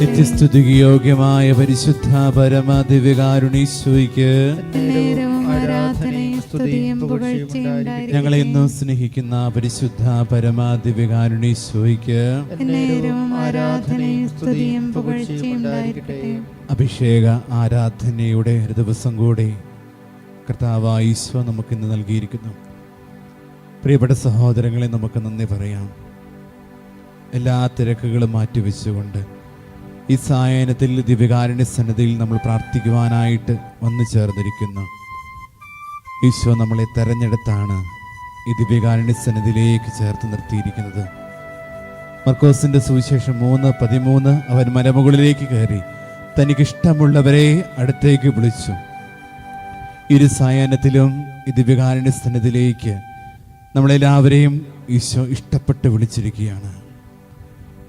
നിത്യസ്തുതിക്ക് യോഗ്യമായ പരിശുദ്ധ പരമ ദിവ്യകാരുണീശ്വയ്ക്ക് ഞങ്ങളെ ഇന്നും സ്നേഹിക്കുന്ന പരിശുദ്ധ പുകഴ്ചയും ഉണ്ടായിരിക്കട്ടെ അഭിഷേക ആരാധനയുടെ ഒരു ദിവസം കൂടി കർത്താവ് ഈശോ നമുക്കിന്ന് നൽകിയിരിക്കുന്നു. പ്രിയപ്പെട്ട സഹോദരങ്ങളെ നമുക്ക് നന്ദി പറയാം. എല്ലാ തിരക്കുകളും മാറ്റിവെച്ചുകൊണ്ട് ഈ സായനത്തിൽ ദിവ്യകാരുണ്യ സന്നദ്ധയിൽ നമ്മൾ പ്രാർത്ഥിക്കുവാനായിട്ട് വന്നു ചേർന്നിരിക്കുന്നു ഈശോ നമ്മളെ തെരഞ്ഞെടുത്താണ് ഈ ദിവ്യകാരുണ്യ സന്നദ്ധിയിലേക്ക് ചേർത്ത് നിർത്തിയിരിക്കുന്നത്. മർക്കോസിന്റെ സുവിശേഷം മൂന്ന് പതിമൂന്ന് അവൻ മലമുകളിലേക്ക് കയറി തനിക്കിഷ്ടമുള്ളവരെ അടുത്തേക്ക് വിളിച്ചു. ഇരു സായാഹ്നത്തിലും ഈ ദിവ്യകാരുണ്യ സന്നദ്ധിയിലേക്ക് നമ്മളെല്ലാവരെയും ഈശോ ഇഷ്ടപ്പെട്ട് വിളിച്ചിരിക്കുകയാണ്.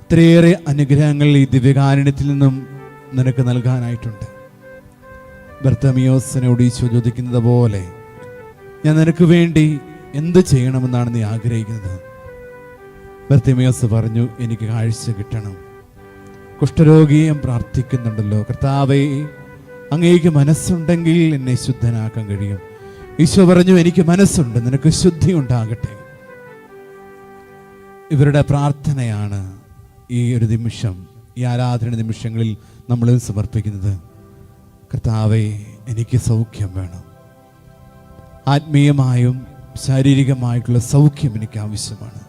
ഇത്രയേറെ അനുഗ്രഹങ്ങൾ ഈ ദിവ്യകാരുണ്യത്തിൽ നിന്നും നിനക്ക് നൽകാനായിട്ടുണ്ട്. ബർത്തമിയോസിനോട് ഈശോ ചോദിക്കുന്നത് പോലെ ഞാൻ നിനക്ക് വേണ്ടി എന്ത് ചെയ്യണമെന്നാണ് നീ ആഗ്രഹിക്കുന്നത്? ഭർത്തമിയോസ് പറഞ്ഞു എനിക്ക് കാഴ്ച കിട്ടണം. കുഷ്ഠരോഗിയെ പ്രാർത്ഥിക്കുന്നുണ്ടല്ലോ. കർത്താവേ അങ്ങേക്ക് മനസ്സുണ്ടെങ്കിൽ എന്നെ ശുദ്ധനാക്കാൻ കഴിയും. ഈശോ പറഞ്ഞു എനിക്ക് മനസ്സുണ്ട് നിനക്ക് ശുദ്ധി ഉണ്ടാകട്ടെ. ഇവരുടെ പ്രാർത്ഥനയാണ് ഈ ഒരു നിമിഷം ഈ ആരാധന നിമിഷങ്ങളിൽ നമ്മൾ സമർപ്പിക്കുന്നത്. കർത്താവെ എനിക്ക് സൗഖ്യം വേണം. ആത്മീയമായും ശാരീരികമായിട്ടുള്ള സൗഖ്യം എനിക്ക് ആവശ്യമാണ്.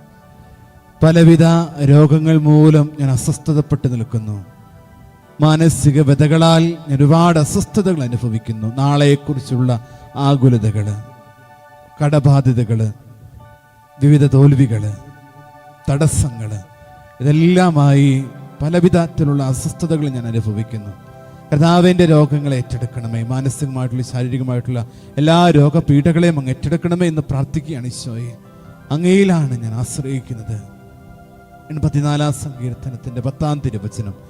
പലവിധ രോഗങ്ങൾ മൂലം ഞാൻ അസ്വസ്ഥതപ്പെട്ട് നിൽക്കുന്നു. മാനസിക വ്യതകളാൽ ഞാൻ ഒരുപാട് അസ്വസ്ഥതകൾ അനുഭവിക്കുന്നു. നാളെക്കുറിച്ചുള്ള ആകുലതകൾ കടബാധ്യതകൾ വിവിധ തോൽവികൾ തടസ്സങ്ങൾ ഇതെല്ലാമായി പലവിധത്തിലുള്ള അസ്വസ്ഥതകൾ ഞാൻ അനുഭവിക്കുന്നു. കർത്താവിന്റെ രോഗങ്ങളെ ഏറ്റെടുക്കണമേ. മാനസികമായിട്ടുള്ള ശാരീരികമായിട്ടുള്ള എല്ലാ രോഗപീഠകളെയും അങ്ങ് ഏറ്റെടുക്കണമേ എന്ന് പ്രാർത്ഥിക്കുകയാണ് ഈശോയെ. അങ്ങയിലാണ് ഞാൻ ആശ്രയിക്കുന്നത്. എൺപത്തിനാലാം സങ്കീർത്തനത്തിന്റെ പത്താം തിരുവചനം.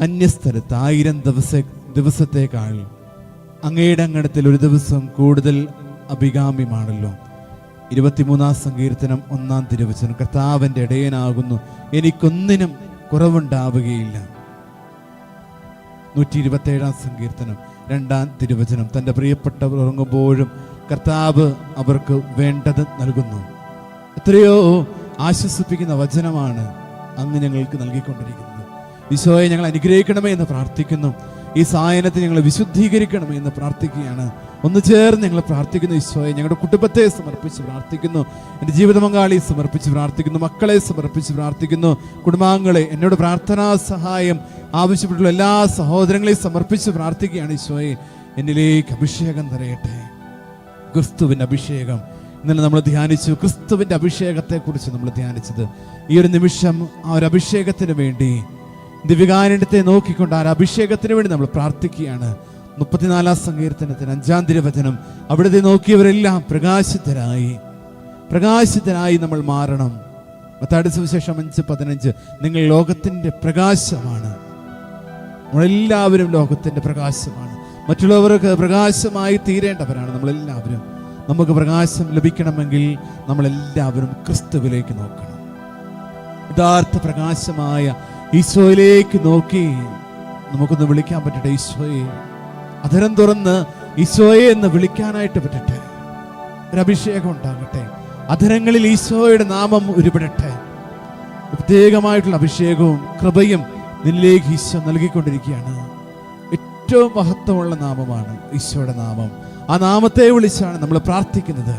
അന്യസ്ഥലത്ത് ആയിരം ദിവസ ദിവസത്തേക്കാൾ അങ്ങയുടെ അങ്ങടത്തിൽ ഒരു ദിവസം കൂടുതൽ അഭികാമ്യമാണല്ലോ. ഇരുപത്തിമൂന്നാം സങ്കീർത്തനം ഒന്നാം തിരുവചനം. കർത്താവിന്റെ ഇടയനാകുന്നു. എനിക്കൊന്നിനും കുറവുണ്ടാവുകയില്ല. നൂറ്റി ഇരുപത്തേഴാം സങ്കീർത്തനം രണ്ടാം തിരുവചനം. തന്റെ പ്രിയപ്പെട്ടവർ ഉറങ്ങുമ്പോഴും കർത്താവ് അവർക്ക് വേണ്ടത് നൽകുന്നു. എത്രയോ ആശ്വസിപ്പിക്കുന്ന വചനമാണ് അങ്ങ് ഞങ്ങൾക്ക് നൽകിക്കൊണ്ടിരിക്കുന്നത്. ഈശോയെ ഞങ്ങൾ അനുഗ്രഹിക്കണമേ എന്ന് പ്രാർത്ഥിക്കുന്നു. ഈ സായനത്തെ ഞങ്ങൾ വിശുദ്ധീകരിക്കണമേ എന്ന് പ്രാർത്ഥിക്കുകയാണ്. ഒന്ന് ചേർന്ന് ഞങ്ങൾ പ്രാർത്ഥിക്കുന്നു ഈശോയെ. ഞങ്ങളുടെ കുടുംബത്തെ സമർപ്പിച്ച് പ്രാർത്ഥിക്കുന്നു. എന്റെ ജീവിത പങ്കാളിയെ സമർപ്പിച്ച് പ്രാർത്ഥിക്കുന്നു. മക്കളെ സമർപ്പിച്ച് പ്രാർത്ഥിക്കുന്നു. കുടുംബാംഗങ്ങളെ എന്നോട് പ്രാർത്ഥനാ സഹായം ആവശ്യപ്പെട്ടുള്ള എല്ലാ സഹോദരങ്ങളെയും സമർപ്പിച്ച് പ്രാർത്ഥിക്കുകയാണ് ഈശോയെ. എന്നിലേക്ക് അഭിഷേകം നിറയട്ടെ. ക്രിസ്തുവിന്റെ അഭിഷേകം. ഇന്നലെ നമ്മൾ ധ്യാനിച്ചു ക്രിസ്തുവിന്റെ അഭിഷേകത്തെക്കുറിച്ച് നമ്മൾ ധ്യാനിച്ചത്. ഈ ഒരു നിമിഷം ആ ഒരു അഭിഷേകത്തിന് വേണ്ടി ദിവ്യകാരുണ്യത്തെ നോക്കിക്കൊണ്ട് ആ അഭിഷേകത്തിന് വേണ്ടി നമ്മൾ പ്രാർത്ഥിക്കുകയാണ്. മുപ്പത്തിനാലാം സങ്കീർത്തനത്തിന് അഞ്ചാം തിരുവചനം അവിടുത്തെ നോക്കിയവരെല്ലാം പ്രകാശിതരായി. പ്രകാശിതരായി നമ്മൾ മാറണം. മത്താടി സുവിശേഷം അഞ്ച് പതിനഞ്ച് നിങ്ങൾ ലോകത്തിന്റെ പ്രകാശമാണ്. നമ്മളെല്ലാവരും ലോകത്തിന്റെ പ്രകാശമാണ്. മറ്റുള്ളവർക്ക് പ്രകാശമായി തീരേണ്ടവരാണ് നമ്മളെല്ലാവരും. നമുക്ക് പ്രകാശം ലഭിക്കണമെങ്കിൽ നമ്മളെല്ലാവരും ക്രിസ്തുവിലേക്ക് നോക്കണം. യഥാർത്ഥ പ്രകാശമായ ഈശോയിലേക്ക് നോക്കി നമുക്കൊന്ന് വിളിക്കാൻ പറ്റട്ടെ ഈശോയെ. അധരം തുറന്ന് ഈശോയെ എന്ന് വിളിക്കാനായിട്ട് പറ്റട്ടെ. ഒരു അഭിഷേകം ഉണ്ടാകട്ടെ. അധരങ്ങളിൽ ഈശോയുടെ നാമം ഉരുപിടട്ടെ പ്രത്യേകമായിട്ടുള്ള അഭിഷേകവും കൃപയും നിന്നിലേക്ക് ഈശോ നൽകിക്കൊണ്ടിരിക്കുകയാണ്. ഏറ്റവും മഹത്വമുള്ള നാമമാണ് ഈശോയുടെ നാമം. ആ നാമത്തെ വിളിച്ചാണ് നമ്മൾ പ്രാർത്ഥിക്കുന്നത്.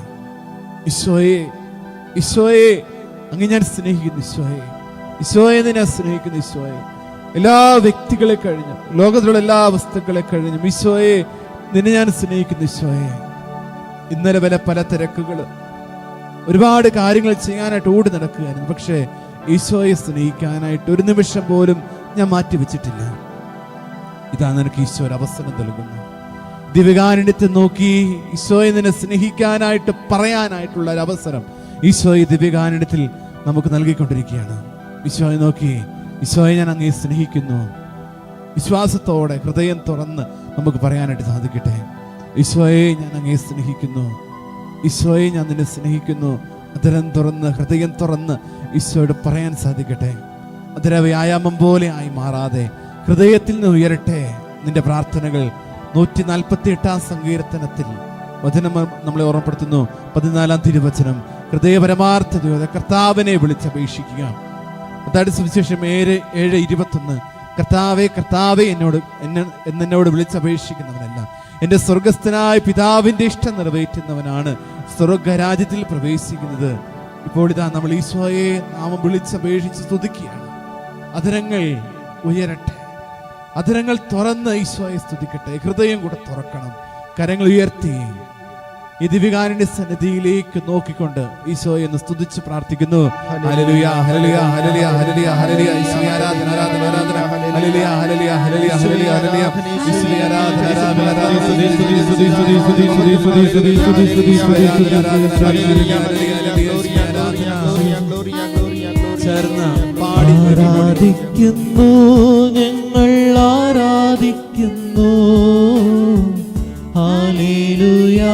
ഈശോയെ ഈശോയെ അങ്ങ് ഞാൻ സ്നേഹിക്കുന്നു ഈശോയെ. ഈശോയെ നിന്നെ സ്നേഹിക്കുന്ന ഈശോയെ. എല്ലാ വ്യക്തികളെ കഴിഞ്ഞു ലോകത്തിലുള്ള എല്ലാ വസ്തുക്കളെ കഴിഞ്ഞു ഈശോയെ നിന്നെ ഞാൻ സ്നേഹിക്കുന്നു ഈശോയെ. ഇന്നലെ വരെ പല തിരക്കുകൾ ഒരുപാട് കാര്യങ്ങൾ ചെയ്യാനായിട്ട് ഓടി നടക്കുകയായിരുന്നു പക്ഷേ ഈശോയെ സ്നേഹിക്കാനായിട്ട് ഒരു നിമിഷം പോലും ഞാൻ മാറ്റി വെച്ചിട്ടില്ല ഇതാ നിനക്ക് ഈശോ ഒരു അവസരം നൽകുന്നു. ദിവ്യകാരുണ്യത്തെ നോക്കി ഈശോയെ നിന്നെ സ്നേഹിക്കാനായിട്ട് പറയാനായിട്ടുള്ള ഒരു അവസരം ഈശോയെ ദിവ്യകാരുണ്യത്തിൽ നമുക്ക് നൽകിക്കൊണ്ടിരിക്കുകയാണ്. ഈശോയെ നോക്കി. ഈശോയെ ഞാൻ അങ്ങേ സ്നേഹിക്കുന്നു. വിശ്വാസത്തോടെ ഹൃദയം തുറന്ന് നമുക്ക് പറയാനായിട്ട് സാധിക്കട്ടെ. ഈശോയെ ഞാൻ അങ്ങേ സ്നേഹിക്കുന്നു. ഈശോയെ ഞാൻ നിന്നെ സ്നേഹിക്കുന്നു. അതരം തുറന്ന് ഹൃദയം തുറന്ന് ഈശോയോട് പറയാൻ സാധിക്കട്ടെ. അതര വ്യായാമം പോലെ ആയി മാറാതെ ഹൃദയത്തിൽ നിന്ന് ഉയരട്ടെ. നിന്റെ പ്രാർത്ഥനകൾ നൂറ്റി നാൽപ്പത്തി എട്ടാം സങ്കീർത്തനത്തിൽ വചനം നമ്മളെ ഓർമ്മപ്പെടുത്തുന്നു. പതിനാലാം തിരുവചനം. ഹൃദയപരമാർത്ഥ കർത്താവിനെ വിളിച്ചപേക്ഷിക്കുക. അതാണ് സുവിശേഷം ഏഴ് ഏഴ് ഇരുപത്തൊന്ന്. കർത്താവെ കർത്താവെ എന്നോട് എന്നെ എന്നോട് വിളിച്ചപേക്ഷിക്കുന്നവനല്ല. എന്റെ സ്വർഗസ്ഥനായ പിതാവിന്റെ ഇഷ്ടം നിറവേറ്റുന്നവനാണ് സ്വർഗരാജ്യത്തിൽ പ്രവേശിക്കുന്നത്. ഇപ്പോൾ ഇതാ നമ്മൾ ഈശോയെ നാമം വിളിച്ചപേക്ഷിച്ച് സ്തുതിക്കുകയാണ്. അതിരങ്ങൾ ഉയരട്ടെ. അതിരങ്ങൾ തുറന്ന് ഈശോയെ സ്തുതിക്കട്ടെ. ഹൃദയം കൂടെ തുറക്കണം. കരങ്ങൾ ഉയർത്തി. ഈ ദിവികാരന്റെ സന്നിധിയിലേക്ക് നോക്കിക്കൊണ്ട് ഈശോ എന്ന് സ്തുതിച്ച് പ്രാർത്ഥിക്കുന്നു. ആരാധിക്കുന്നു ഞങ്ങൾ ആരാധിക്കുന്നു. ഹാലേലുയാ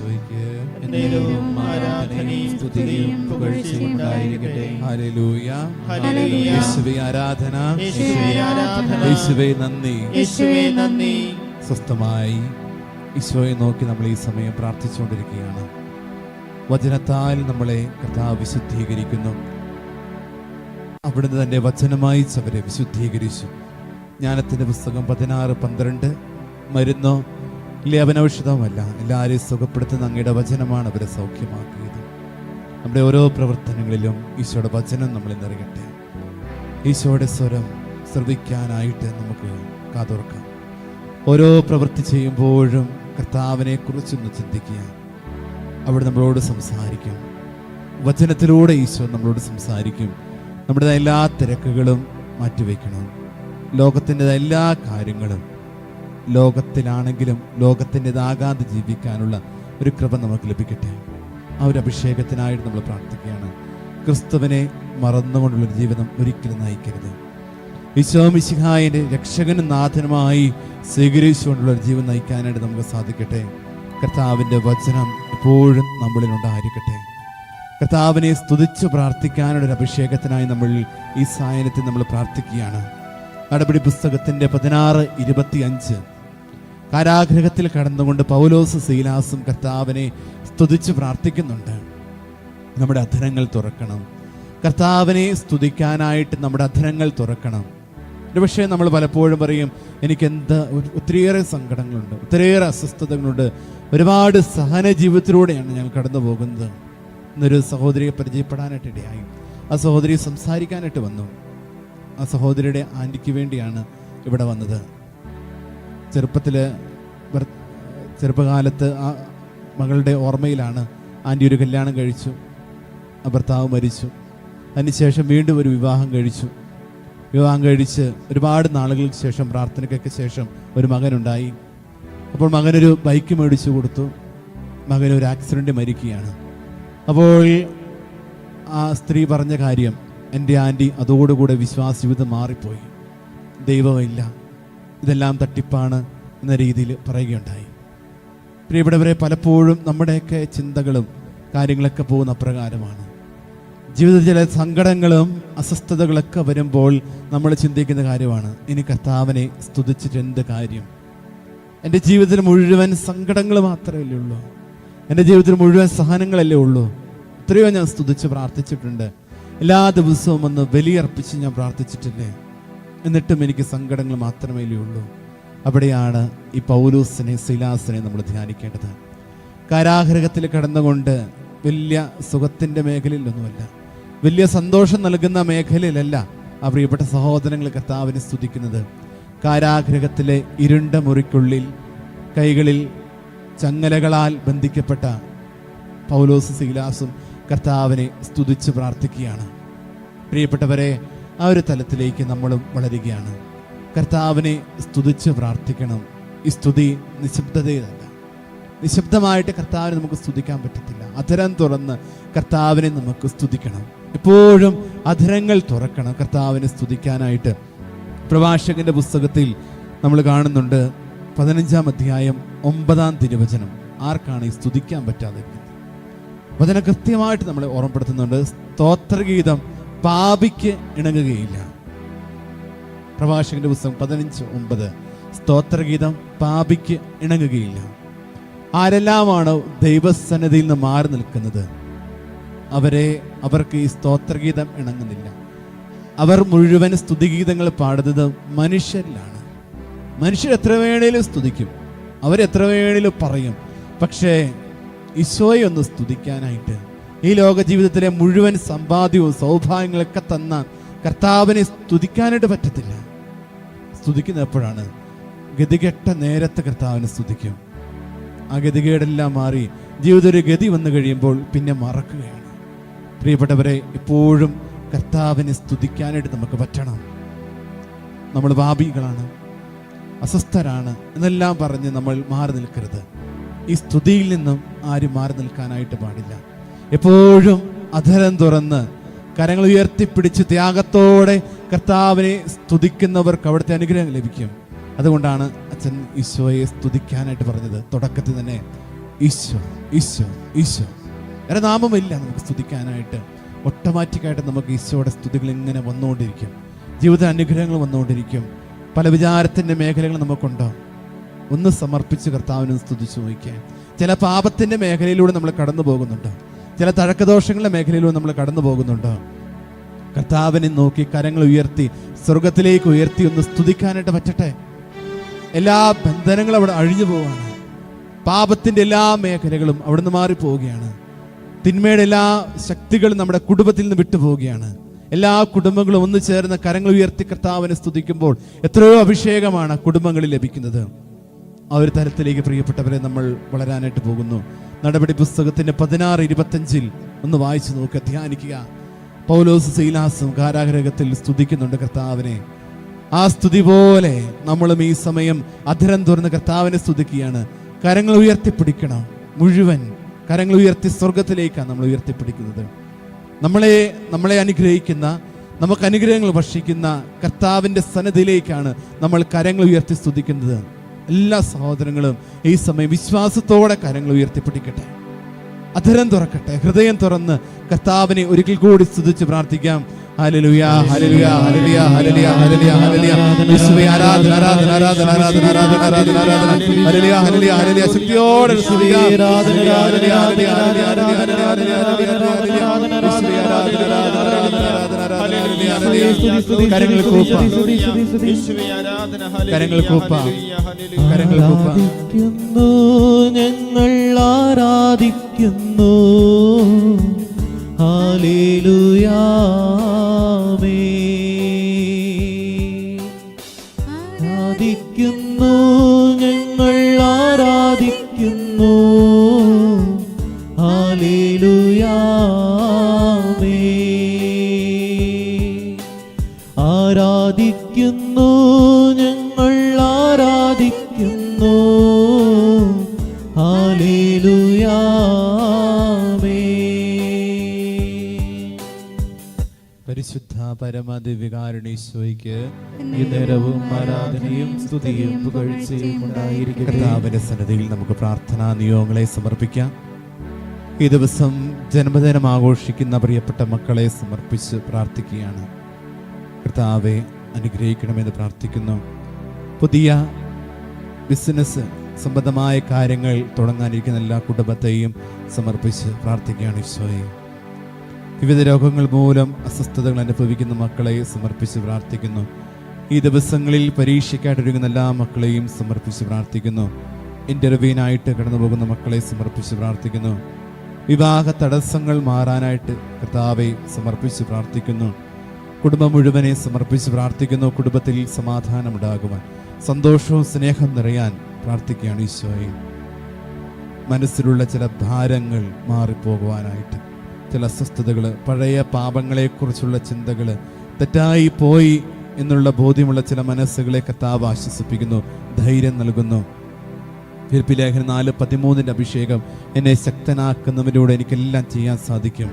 പരമാധികാരണീശ്വയ്ക്ക് എന്നേരവും ആരാധനയും സ്തുതിയും പുകഴ്ചയും ഉണ്ടായിരിക്കട്ടെ. ഹല്ലേലൂയ. ഹല്ലേലൂയ. യേശുവേ ആരാധന. യേശുവേ ആരാധന. യേശുവേ നന്ദി. യേശുവേ നന്ദി. സ്വസ്ഥമായി ഈശോയെ നോക്കി നമ്മൾ ഈ സമയം പ്രാർത്ഥിച്ചുകൊണ്ടിരിക്കുകയാണ്. വചനത്താൽ നമ്മളെ കഥാ വിശുദ്ധീകരിക്കുന്നു. അവിടുന്ന് തന്റെ വചനമായി അവരെ വിശുദ്ധീകരിച്ചു. ജ്ഞാനത്തിന്റെ പുസ്തകം പതിനാറ് പന്ത്രണ്ട്. മരുന്നോ ലേപനൌഷധവുമല്ല എല്ലാവരെയും സുഖപ്പെടുത്തുന്ന അങ്ങയുടെ വചനമാണ് അവരെ സൗഖ്യമാക്കിയത്. നമ്മുടെ ഓരോ പ്രവർത്തനങ്ങളിലും ഈശോയുടെ വചനം നമ്മളെ നിറയട്ടെ. ഈശോയുടെ സ്വരം ശ്രവിക്കാനായിട്ട് നമുക്ക് കാതോർക്കാം. ഓരോ പ്രവൃത്തി ചെയ്യുമ്പോഴും കർത്താവിനെ കുറിച്ചൊന്ന് ചിന്തിക്കുക. അവിടെ നമ്മളോട് സംസാരിക്കും. വചനത്തിലൂടെ ഈശോ നമ്മളോട് സംസാരിക്കും. നമ്മുടെ എല്ലാ തിരക്കുകളും മാറ്റിവെക്കണം. ലോകത്തിന്റെ എല്ലാ കാര്യങ്ങളും ലോകത്തിലാണെങ്കിലും ലോകത്തിന്റെതാകാതെ ജീവിക്കാനുള്ള ഒരു കൃപ നമുക്ക് ലഭിക്കട്ടെ. ആ ഒരു അഭിഷേകത്തിനായിട്ട് നമ്മൾ പ്രാർത്ഥിക്കുകയാണ്. ക്രിസ്തുവിനെ മറന്നുകൊണ്ടുള്ളൊരു ജീവിതം ഒരിക്കലും നയിക്കരുത്. ഈശോമിശിഹായന്റെ രക്ഷകനും നാഥനുമായി സ്വീകരിച്ചുകൊണ്ടുള്ളൊരു ജീവൻ നയിക്കാനായിട്ട് നമുക്ക് സാധിക്കട്ടെ. കർത്താവിന്റെ വചനം എപ്പോഴും നമ്മളിൽ ഉണ്ടായിരിക്കട്ടെ. കർത്താവിനെ സ്തുതിച്ച് പ്രാർത്ഥിക്കാനുള്ളൊരു അഭിഷേകത്തിനായി നമ്മൾ ഈ സായനത്തിൽ നമ്മൾ പ്രാർത്ഥിക്കുകയാണ്. നടപടി പുസ്തകത്തിന്റെ പതിനാറ് ഇരുപത്തി അഞ്ച് കാരാഗ്രഹത്തിൽ കടന്നുകൊണ്ട് പൗലോസ് സീലാസും കർത്താവിനെ സ്തുതിച്ച് പ്രാർത്ഥിക്കുന്നുണ്ട്. നമ്മുടെ അധരങ്ങൾ തുറക്കണം. കർത്താവിനെ സ്തുതിക്കാനായിട്ട് നമ്മുടെ അധരങ്ങൾ തുറക്കണം. പക്ഷേ നമ്മൾ പലപ്പോഴും പറയും എനിക്ക് എന്താ ഒത്തിരിയേറെ സങ്കടങ്ങളുണ്ട് ഒത്തിരിയേറെ അസ്വസ്ഥതകളുണ്ട്. ഒരുപാട് സഹന ജീവിതത്തിലൂടെയാണ് ഞാൻ കടന്നു പോകുന്നത് എന്നൊരു സഹോദരിയെ പരിചയപ്പെടാനായിട്ട് ഇടയായി. ആ സഹോദരി സംസാരിക്കാനായിട്ട് വന്നു. ആ സഹോദരിയുടെ ആന്റിക്ക് വേണ്ടിയാണ് ഇവിടെ വന്നത്. ചെറുപ്പത്തിൽ ചെറുപ്പകാലത്ത് ആ മകളുടെ ഓർമ്മയിലാണ് ആന്റി ഒരു കല്യാണം കഴിച്ചു ആ ഭർത്താവ് മരിച്ചു. അതിനുശേഷം വീണ്ടും ഒരു വിവാഹം കഴിച്ചു. വിവാഹം കഴിച്ച് ഒരുപാട് നാളുകൾക്ക് ശേഷം പ്രാർത്ഥനയ്ക്കൊക്കെ ശേഷം ഒരു മകനുണ്ടായി. അപ്പോൾ മകനൊരു ബൈക്ക് മേടിച്ചു കൊടുത്തു. മകൻ ഒരു ആക്സിഡന്റ് മരിക്കുകയാണ്. അപ്പോൾ ആ സ്ത്രീ പറഞ്ഞ കാര്യം എന്റെ ആന്റി അതോടുകൂടെ വിശ്വാസ ജീവിതം മാറിപ്പോയി. ദൈവമില്ല. ഇതെല്ലാം തട്ടിപ്പാണ് എന്ന രീതിയിൽ പറയുകയുണ്ടായി. പ്രിയപ്പെട്ടവരെ പലപ്പോഴും നമ്മുടെയൊക്കെ ചിന്തകളും കാര്യങ്ങളൊക്കെ പോകുന്ന പ്രകാരമാണ് ജീവിതത്തിൽ ചില സങ്കടങ്ങളും അസ്വസ്ഥതകളൊക്കെ വരുമ്പോൾ നമ്മൾ ചിന്തിക്കുന്ന കാര്യമാണ് ഇനി കർത്താവിനെ സ്തുതിച്ചിട്ട് എന്ത് കാര്യം? എന്റെ ജീവിതത്തിൽ മുഴുവൻ സങ്കടങ്ങൾ മാത്രമല്ലേ ഉള്ളൂ. എന്റെ ജീവിതത്തിൽ മുഴുവൻ സഹനങ്ങളല്ലേ ഉള്ളൂ. എത്രയോ ഞാൻ സ്തുതിച്ച് പ്രാർത്ഥിച്ചിട്ടുണ്ട്. എല്ലാ ദിവസവും ഒന്ന് ബലിയർപ്പിച്ച് ഞാൻ പ്രാർത്ഥിച്ചിട്ടില്ലേ? എന്നിട്ടും എനിക്ക് സങ്കടങ്ങൾ മാത്രമേ ഉള്ളൂ അവിടെയാണ് ഈ പൗലൂസിനെ സിലാസിനെ നമ്മൾ ധ്യാനിക്കേണ്ടത്. കാരാഗ്രഹത്തിൽ കടന്നുകൊണ്ട് വലിയ സുഖത്തിന്റെ മേഖലയിലൊന്നുമല്ല വലിയ സന്തോഷം നൽകുന്ന മേഖലയിലല്ല ആ പ്രിയപ്പെട്ട സഹോദരങ്ങൾ കർത്താവിനെ സ്തുതിക്കുന്നത്. കാരാഗ്രഹത്തിലെ ഇരുണ്ട മുറിക്കുള്ളിൽ കൈകളിൽ ചങ്ങലകളാൽ ബന്ധിക്കപ്പെട്ട പൗലോസ് സീലാസും കർത്താവിനെ സ്തുതിച്ച് പ്രാർത്ഥിക്കുകയാണ്. പ്രിയപ്പെട്ടവരെ ആ ഒരു തലത്തിലേക്ക് നമ്മളും വളരുകയാണ്. കർത്താവിനെ സ്തുതിച്ച് പ്രാർത്ഥിക്കണം. ഈ സ്തുതി നിശബ്ദതയിലല്ല. നിശബ്ദമായിട്ട് കർത്താവിനെ നമുക്ക് സ്തുതിക്കാൻ പറ്റത്തില്ല. അധരം തുറന്ന് കർത്താവിനെ നമുക്ക് സ്തുതിക്കണം. എപ്പോഴും അധരങ്ങൾ തുറക്കണം കർത്താവിനെ സ്തുതിക്കാനായിട്ട്. പ്രഭാഷകന്റെ പുസ്തകത്തിൽ നമ്മൾ കാണുന്നുണ്ട് പതിനഞ്ചാം അധ്യായം ഒമ്പതാം തിരുവചനം. ആർക്കാണ് ഈ സ്തുതിക്കാൻ പറ്റാതിരിക്കുന്നത്? വചന കൃത്യമായിട്ട് നമ്മളെ ഓർമ്മപ്പെടുത്തുന്നുണ്ട്. സ്തോത്രഗീതം പാപിക്ക് ഇണങ്ങുകയില്ല. പ്രഭാഷകന്റെ പുസ്തകം പതിനഞ്ച് ഒമ്പത്. സ്തോത്രഗീതം പാപിക്ക് ഇണങ്ങുകയില്ല. ആരെല്ലാമാണ് ദൈവസന്നിധിയിൽ നിന്ന് മാറി നിൽക്കുന്നത്? അവരെ അവർക്ക് ഈ സ്തോത്രഗീതം ഇണങ്ങുന്നില്ല. അവർ മുഴുവൻ സ്തുതിഗീതങ്ങൾ പാടുന്നത് മനുഷ്യരിലാണ്. മനുഷ്യർ എത്ര വേണേലും സ്തുതിക്കും. അവരെത്ര വേണേലും പറയും. പക്ഷേ ഈശോയെ ഒന്ന് സ്തുതിക്കാനായിട്ട് ഈ ലോക ജീവിതത്തിലെ മുഴുവൻ സമ്പാദ്യവും സൗഭാഗ്യങ്ങളൊക്കെ തന്ന കർത്താവിനെ സ്തുതിക്കാനായിട്ട് പറ്റത്തില്ല. സ്തുതിക്കുന്ന എപ്പോഴാണ്? ഗതികെട്ട നേരത്തെ കർത്താവിനെ സ്തുതിക്കും. ആ ഗതികേടെല്ലാം മാറി ജീവിതം ഒരു ഗതി വന്നു കഴിയുമ്പോൾ പിന്നെ മറക്കുകയാണ്. പ്രിയപ്പെട്ടവരെ എപ്പോഴും കർത്താവിനെ സ്തുതിക്കാനായിട്ട് നമുക്ക് പറ്റണം. നമ്മൾ വാബികളാണ് അസ്വസ്ഥരാണ് എന്നെല്ലാം പറഞ്ഞ് നമ്മൾ മാറി നിൽക്കരുത്. ഈ സ്തുതിയിൽ നിന്നും ആരും മാറി നിൽക്കാനായിട്ട് പാടില്ല. എപ്പോഴും അധരം തുറന്ന് കരങ്ങൾ ഉയർത്തിപ്പിടിച്ച് ത്യാഗത്തോടെ കർത്താവിനെ സ്തുതിക്കുന്നവർക്ക് അവിടുത്തെ അനുഗ്രഹം ലഭിക്കും. അതുകൊണ്ടാണ് അച്ഛൻ ഈശോയെ സ്തുതിക്കാനായിട്ട് പറഞ്ഞത്. തുടക്കത്തിൽ തന്നെ ഈശോ ഈശോ ഈശോ. വേറെ നാമമില്ല നമുക്ക് സ്തുതിക്കാനായിട്ട്. ഓട്ടോമാറ്റിക്കായിട്ട് നമുക്ക് ഈശോയുടെ സ്തുതികൾ ഇങ്ങനെ വന്നുകൊണ്ടിരിക്കും. ജീവിത അനുഗ്രഹങ്ങൾ വന്നുകൊണ്ടിരിക്കും. പല വിചാരത്തിന്റെ മേഖലകൾ നമുക്കുണ്ടോ? ഒന്ന് സമർപ്പിച്ച് കർത്താവിനെ സ്തുതിച്ച് നോക്കിയാൽ ചില പാപത്തിന്റെ മേഖലയിലൂടെ നമ്മൾ കടന്നു പോകുന്നുണ്ട് ചില തഴക്കദോഷങ്ങളുടെ മേഖലയിലൂടെ നമ്മൾ കടന്നു പോകുന്നുണ്ട്. കർത്താവിനെ നോക്കി കരങ്ങൾ ഉയർത്തി സ്വർഗത്തിലേക്ക് ഉയർത്തി ഒന്ന് സ്തുതിക്കാനായിട്ട് പറ്റട്ടെ? എല്ലാ ബന്ധനങ്ങളും അവിടെ അഴിഞ്ഞു പോവാണ്. പാപത്തിന്റെ എല്ലാ മേഖലകളും അവിടുന്ന് മാറിപ്പോവുകയാണ്. തിന്മയുടെ എല്ലാ ശക്തികളും നമ്മുടെ കുടുംബത്തിൽ നിന്ന് വിട്ടുപോവുകയാണ്. എല്ലാ കുടുംബങ്ങളും ഒന്ന് ചേർന്ന് കരങ്ങൾ ഉയർത്തി കർത്താവിനെ സ്തുതിക്കുമ്പോൾ എത്രയോ അഭിഷേകമാണ് കുടുംബങ്ങളിൽ ലഭിക്കുന്നത്. ആ ഒരു തരത്തിലേക്ക് പ്രിയപ്പെട്ടവരെ നമ്മൾ വളരാനായിട്ട് പോകുന്നു. നടപടി പുസ്തകത്തിന്റെ പതിനാറ് ഇരുപത്തഞ്ചിൽ ഒന്ന് വായിച്ചു നോക്കുക ധ്യാനിക്കുക. പൗലോസ് സീലാസും കാരാഗ്രഹത്തിൽ സ്തുതിക്കുന്നുണ്ട് കർത്താവിനെ. ആ സ്തുതി പോലെ നമ്മളും ഈ സമയം അധരം തുറന്ന് കർത്താവിനെ സ്തുതിക്കുകയാണ്. കരങ്ങൾ ഉയർത്തിപ്പിടിക്കണം. മുഴുവൻ കരങ്ങൾ ഉയർത്തി സ്വർഗത്തിലേക്കാണ് നമ്മൾ ഉയർത്തിപ്പിടിക്കുന്നത്. നമ്മളെ നമ്മളെ അനുഗ്രഹിക്കുന്ന നമുക്ക് അനുഗ്രഹങ്ങൾ ഭക്ഷിക്കുന്ന കർത്താവിന്റെ സന്നദ്ധയിലേക്കാണ് നമ്മൾ കരങ്ങൾ ഉയർത്തി സ്തുതിക്കുന്നത്. എല്ലാ സഹോദരങ്ങളും ഈ സമയം വിശ്വാസത്തോടെ കരങ്ങൾ ഉയർത്തിപ്പിടിക്കട്ടെ അധരം തുറക്കട്ടെ ഹൃദയം തുറന്ന് കർത്താവിനെ ഒരിക്കൽ കൂടി സ്തുതിച്ച് പ്രാർത്ഥിക്കാം ശക്തിയോടെ ആരാധന ആരാധന ആരാധന ആരാധന ആരാധന ആരാധന ആരാധന ആരാധന കരങ്ങൾ കൂപ്പാം കരങ്ങൾ കൂപ്പാം കരങ്ങൾ കൂപ്പാം ആരാധിക്കുന്നു ഞങ്ങൾ ആരാധിക്കുന്നു ആരാധിക്കുന്നു ആരാധിക്കുന്നു ഞങ്ങൾ ആരാധിക്കുന്നു. പരിശുദ്ധ പരമദിവികാരണീശ്വയ്ക്ക് ഈ നേരവും ആരാധനയും സ്തുതിയും പുകഴ്ചയും ഉണ്ടായിരിക്കട്ടെ. സന്നദ്ധിയിൽ നമുക്ക് പ്രാർത്ഥനാ നിയോഗങ്ങളെ സമർപ്പിക്കാം. ഈ ദിവസം ജന്മദിനം ആഘോഷിക്കുന്ന പ്രിയപ്പെട്ട മക്കളെ സമർപ്പിച്ച് പ്രാർത്ഥിക്കുകയാണ്. കർത്താവെ അനുഗ്രഹിക്കണമെന്ന് പ്രാർത്ഥിക്കുന്നു. പുതിയ ബിസിനസ് സംബന്ധമായ കാര്യങ്ങൾ തുടങ്ങാനിരിക്കുന്ന എല്ലാ കുടുംബത്തെയും സമർപ്പിച്ച് പ്രാർത്ഥിക്കുകയാണ് ഈശോയെ. വിവിധ രോഗങ്ങൾ മൂലം അസ്വസ്ഥതകൾ അനുഭവിക്കുന്ന മക്കളെ സമർപ്പിച്ച് പ്രാർത്ഥിക്കുന്നു. ഈ ദിവസങ്ങളിൽ പരീക്ഷയ്ക്കായിട്ടൊരുങ്ങുന്ന എല്ലാ മക്കളെയും സമർപ്പിച്ച് പ്രാർത്ഥിക്കുന്നു. ഇന്റർവ്യൂവിനായിട്ട് കടന്നു പോകുന്ന മക്കളെ സമർപ്പിച്ച് പ്രാർത്ഥിക്കുന്നു. വിവാഹ തടസ്സങ്ങൾ മാറാനായിട്ട് കർത്താവെ സമർപ്പിച്ച് പ്രാർത്ഥിക്കുന്നു. കുടുംബം മുഴുവനെ സമർപ്പിച്ച് പ്രാർത്ഥിക്കുന്നു. കുടുംബത്തിൽ സമാധാനമുണ്ടാകുവാൻ സന്തോഷവും സ്നേഹം നിറയാൻ പ്രാർത്ഥിക്കുകയാണ് ഈശോയെ. മനസ്സിലുള്ള ചില ഭാരങ്ങൾ മാറിപ്പോകുവാനായിട്ട് ചില അസ്വസ്ഥതകൾ പഴയ പാപങ്ങളെക്കുറിച്ചുള്ള ചിന്തകൾ തെറ്റായി പോയി എന്നുള്ള ബോധ്യമുള്ള ചില മനസ്സുകളെ കർത്താവ് ആശ്വസിപ്പിക്കുന്നു ധൈര്യം നൽകുന്നു. ഫിലിപ്പി ലേഖനം നാല് പതിമൂന്നിന്റെ അഭിഷേകം എന്നെ ശക്തനാക്കുന്നവരോട് എനിക്കെല്ലാം ചെയ്യാൻ സാധിക്കും.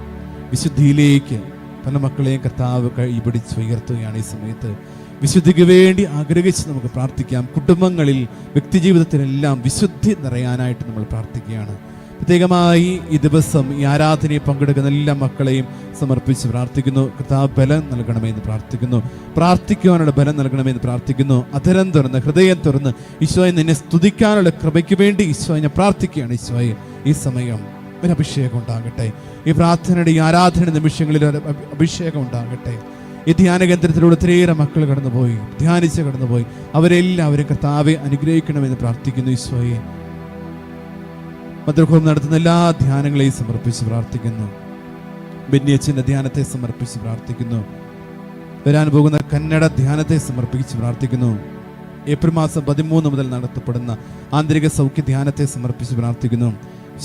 വിശുദ്ധിയിലേക്ക് പല മക്കളെയും കർത്താവ് കൈപിടിച്ച് ഉയർത്തുകയാണ് ഈ സമയത്ത്. വിശുദ്ധിക്ക് വേണ്ടി ആഗ്രഹിച്ച് നമുക്ക് പ്രാർത്ഥിക്കാം. കുടുംബങ്ങളിൽ വ്യക്തിജീവിതത്തിലെല്ലാം വിശുദ്ധി നിറയാനായിട്ട് നമ്മൾ പ്രാർത്ഥിക്കുകയാണ്. പ്രത്യേകമായി ഈ ദിവസം ഈ ആരാധനയെ പങ്കെടുക്കുന്ന എല്ലാ മക്കളെയും സമർപ്പിച്ച് പ്രാർത്ഥിക്കുന്നു. കർത്താവ് ബലം നൽകണമെന്ന് പ്രാർത്ഥിക്കുന്നു. പ്രാർത്ഥിക്കുവാനുള്ള ബലം നൽകണമെന്ന് പ്രാർത്ഥിക്കുന്നു. അധരം തുറന്ന് ഹൃദയം തുറന്ന് ഈശോയെ നിന്നെ സ്തുതിക്കാനുള്ള കൃപയ്ക്ക് വേണ്ടി ഈശോയെ ഞാൻ പ്രാർത്ഥിക്കുകയാണ് ഈശോയെ ഈ സമയം. ഒരു അഭിഷേകം ഉണ്ടാകട്ടെ. ഈ പ്രാർത്ഥനയുടെ ഈ ആരാധന നിമിഷങ്ങളിൽ ഒരു അഭിഷേകം ഉണ്ടാകട്ടെ. ഈ ധ്യാന കേന്ദ്രത്തിലൂടെ ഒത്തിരിയേറെ മക്കൾ കടന്നുപോയി ധ്യാനിച്ച് കടന്നുപോയി. അവരെല്ലാവരും കർത്താവെ അനുഗ്രഹിക്കണമെന്ന് പ്രാർത്ഥിക്കുന്നു ഈശോയെ. മധുരഹോം നടത്തുന്ന എല്ലാ ധ്യാനങ്ങളെയും സമർപ്പിച്ച് പ്രാർത്ഥിക്കുന്നു. ബെന്നിയച്ചന്റെ ധ്യാനത്തെ സമർപ്പിച്ച് പ്രാർത്ഥിക്കുന്നു. വരാൻ പോകുന്ന കന്നഡ ധ്യാനത്തെ സമർപ്പിച്ച് പ്രാർത്ഥിക്കുന്നു. ഏപ്രിൽ മാസം പതിമൂന്ന് മുതൽ നടത്തപ്പെടുന്ന ആന്തരിക സൗഖ്യ ധ്യാനത്തെ സമർപ്പിച്ച് പ്രാർത്ഥിക്കുന്നു.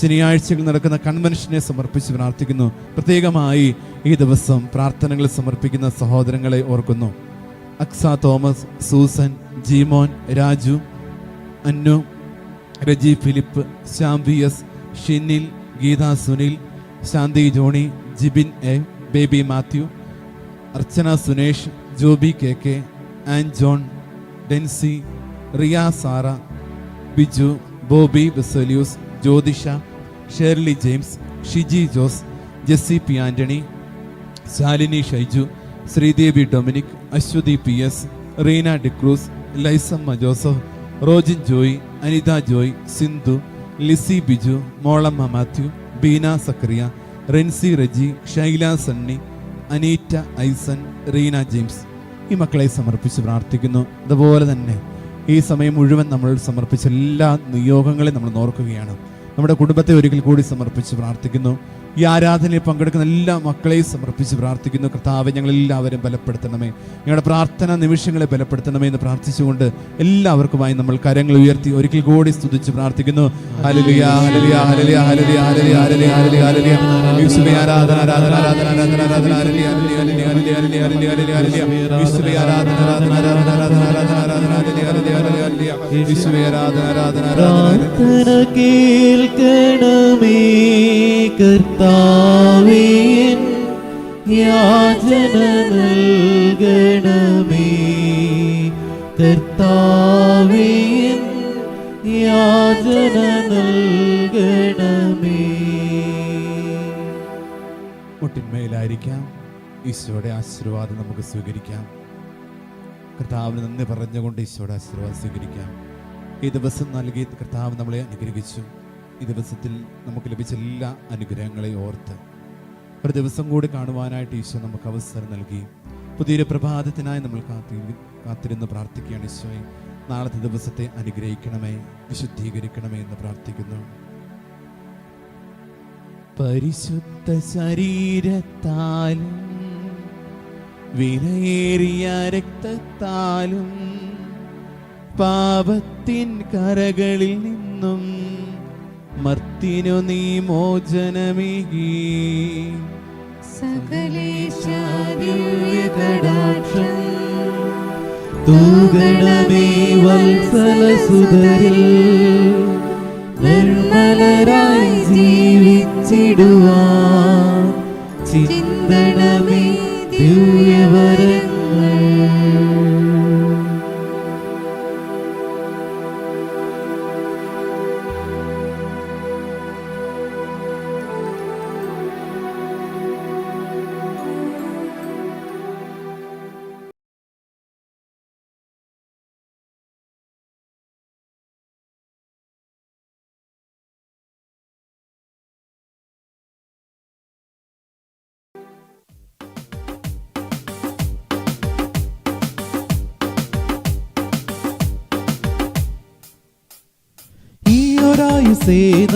ശനിയാഴ്ചകൾ നടക്കുന്ന കൺവെൻഷനെ സമർപ്പിച്ച് പ്രാർത്ഥിക്കുന്നു. പ്രത്യേകമായി ഈ ദിവസം പ്രാർത്ഥനകൾ സമർപ്പിക്കുന്ന സഹോദരങ്ങളെ ഓർക്കുന്നു. Aksa Thomas Susan Jeemon Raju Annu Reji Philip Shyam V S Shinil Geetha Sunil Shanti Johnny Jibin A Baby Mathew Archana Sunesh Joby K K Ann John Densy Riya Sara Biju Bobby Baselius Jyothisha Shirley James Shiji Jose Jessy P Antony Shalini Shaiju Sreedevi Dominic Aswathi P S Reena D'Cruz Lysamma Joseph Rojin Joy Anitha Joy Sindhu Lizzy Biju Molamma Mathew Beena Zachariah Renzy Reji Shaila Sunny Aneeta Aisan Reena James. ഈ മക്കളെ സമർപ്പിച്ച് പ്രാർത്ഥിക്കുന്നു. അതുപോലെ തന്നെ ഈ സമയം മുഴുവൻ നമ്മൾ സമർപ്പിച്ച എല്ലാ നിയോഗങ്ങളെയും നമ്മൾ നോർക്കുകയാണ് നമ്മുടെ കുടുംബത്തെ ഒരിക്കൽ കൂടി സമർപ്പിച്ച് പ്രാർത്ഥിക്കുന്നു. ഈ ആരാധനയിൽ പങ്കെടുക്കുന്ന എല്ലാ മക്കളെയും സമർപ്പിച്ച് പ്രാർത്ഥിക്കുന്നു കർത്താവ് ഞങ്ങളെല്ലാവരും ബലപ്പെടുത്തണമേ ഞങ്ങളുടെ പ്രാർത്ഥന നിമിഷങ്ങളെ ബലപ്പെടുത്തണമേ എന്ന് പ്രാർത്ഥിച്ചുകൊണ്ട് എല്ലാവർക്കുമായി നമ്മൾ കരങ്ങൾ ഉയർത്തി ഒരിക്കൽ കൂടി സ്തുതിച്ച് പ്രാർത്ഥിക്കുന്നു hallelujah, hallelujah, hallelujah, hallelujah, hallelujah, hallelujah, hallelujah, hallelujah. യേശുവേ ആരാധന, ആരാധന, ആരാധന, ആരാധന, ആരാധന, ഹല്ലേലൂയ, ആരാധന ആരാധന ആരാധന ആരാധന ആരാധന ഹല്ലേലൂയ. യേശുവേ ആരാധന, ആരാധന, ആരാധന, ആരാധന, ആരാധന, ആരാധന, ഹല്ലേലൂയ, ഹല്ലേലൂയ, ഹല്ലേലൂയ, ഹല്ലേലൂയ. യേശുവേ ആരാധന, ആരാധന, ആരാധന, കേൾക്കണമേ മുട്ടിന്മേലായിരിക്കാം. ഈശോയുടെ ആശീർവാദം നമുക്ക് സ്വീകരിക്കാം. കർത്താവിന് നന്ദി പറഞ്ഞുകൊണ്ട് ഈശോയുടെ ആശീർവാദം സ്വീകരിക്കാം. ഈ ദിവസം നൽകി കർത്താവ് നമ്മളെ അനുഗ്രഹിച്ചു. ഈ ദിവസത്തിൽ നമുക്ക് ലഭിച്ച എല്ലാ അനുഗ്രഹങ്ങളെയും ഓർത്ത് ഒരു ദിവസം കൂടി കാണുവാനായിട്ട് ഈശോ നമുക്ക് അവസരം നൽകി. പുതിയൊരു പ്രഭാതത്തിനായി നമ്മൾ കാത്തി കാത്തിരുന്ന് പ്രാർത്ഥിക്കുകയാണ്. ഈശോയെ നാളത്തെ ദിവസത്തെ അനുഗ്രഹിക്കണമേ വിശുദ്ധീകരിക്കണമേ എന്ന് പ്രാർത്ഥിക്കുന്നു. പരിശുദ്ധ ശരീരത്താലും വിലയേറിയ രക്തത്താലും പാപത്തിൻ കരകളിൽ നിന്നും മർത്തിനു നീ മോചനമേകി. ദിവ്യകടാക്ഷം തൂകണമേ വത്സല സുതരിൽ നിർമ്മലരായി ജീവിച്ചിടുവാൻ. ചിന്തണമേ ദിവ്യവരങ്ങൾ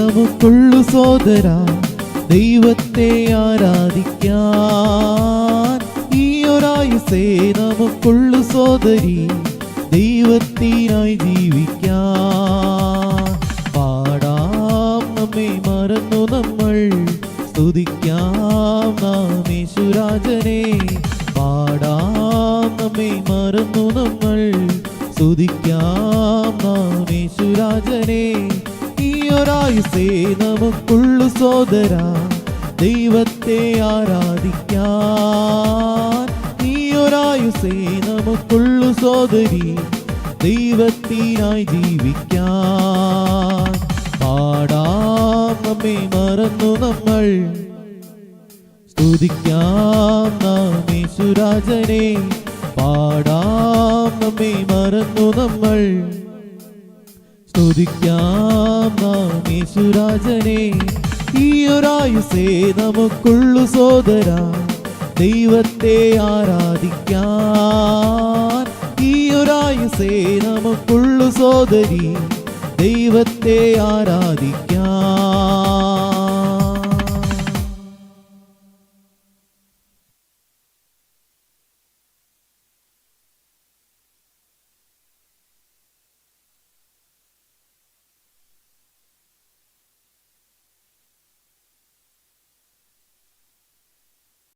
നമുക്കുള്ളു സോദര ദൈവത്തെ ആരാധിക്കാൻ ഈ ഒരായുസേ നമുക്കുള്ളു സോദരി ദൈവത്തിനായി ജീവിക്കാൻ പാടാം നമ്മെ മറന്നു നമ്മൾ. സ്തുതിക്കാം നാം യേശുരാജനെ പാടാം നമ്മെ മറന്നു സ്തുതിക്കാം നാം ഈ ഒരായുസേ നമുക്കുള്ളു സോദര ദൈവത്തെ ആരാധിക്കാൻ ഈ ഒരായുസേ നമുക്കുള്ളു സോദരി ദൈവത്തിനായി ജീവിക്കാൻ പാടാം നമ്മെ മറന്നു നമ്മൾ. സ്തുതിക്കാം നാം യേശുരാജനെ. പാടാം നമ്മെ മറന്നു നമ്മൾ. സ്തുതിക്കാം നാം യേശുരാജനെ ഈ ഒരായുസേ നമുക്കുള്ളു സോദര. ദൈവത്തെ ആരാധിക്കാൻ ഈ ഒരായുസേ നമുക്കുള്ളു സോദരി. ദൈവത്തെ ആരാധിക്കാൻ